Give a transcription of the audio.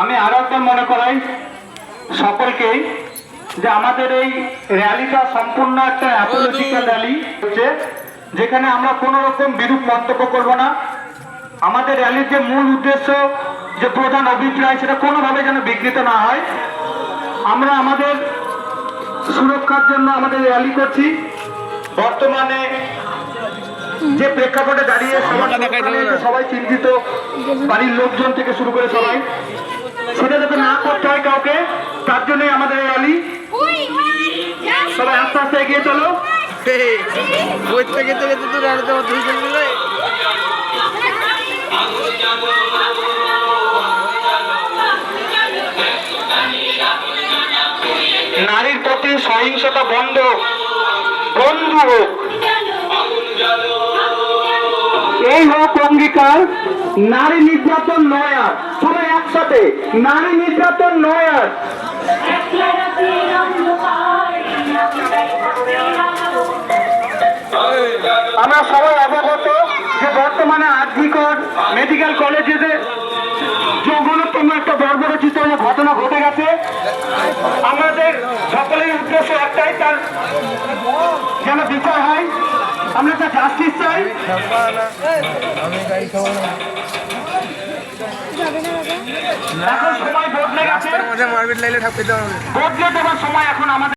আমি আরও একটা মনে করাই সকলকেই যে আমাদের এই র্যালিটা সম্পূর্ণ একটা অ্যাপোলজিক্যাল র্যালি হচ্ছে, যেখানে আমরা কোনো রকম বিরূপ মন্তব্য করব না। আমাদের র্যালির যে মূল উদ্দেশ্য, যে প্রধান অভিপ্রায়, সেটা কোনোভাবে যেন বিকৃত না হয়। আমরা আমাদের সুরক্ষার জন্য আমাদের র্যালি করছি। বর্তমানে যে প্রেক্ষাপটে দাঁড়িয়ে সবাই চিন্তিত বাড়ির লোকজন থেকে শুরু করে সবাই। সেটা যাতে না করতে হয় কাউকে তার জন্যই আমাদের এই র্যালি সবাই আস্তে আস্তে এগিয়ে চলো। থেকে তো মিলে নারীর প্রতি সহিংসতা বন্ধ। বন্ধু হোক। এই হোক অঙ্গীকার নারী নির্যাতন নয় আর। সবাই একসাথে। নারী নির্যাতন নয় আর। আমরা সবাই অবগত যে বর্তমানে আর্থিকর মেডিকেল কলেজে যে জঘন্যতম একটা বর্বরচিত ঘটনা ঘটে গেছে। আমাদের সকলের উদ্দেশ্য একটাই, তার যেন বিচার হয়। আমরা একটা জাস্টিস চাই। এখন সময় বদলে গেছে মারপিট লাইলে ঠাকুর দেওয়া হবে। বদলে দেওয়ার সময় এখন আমাদের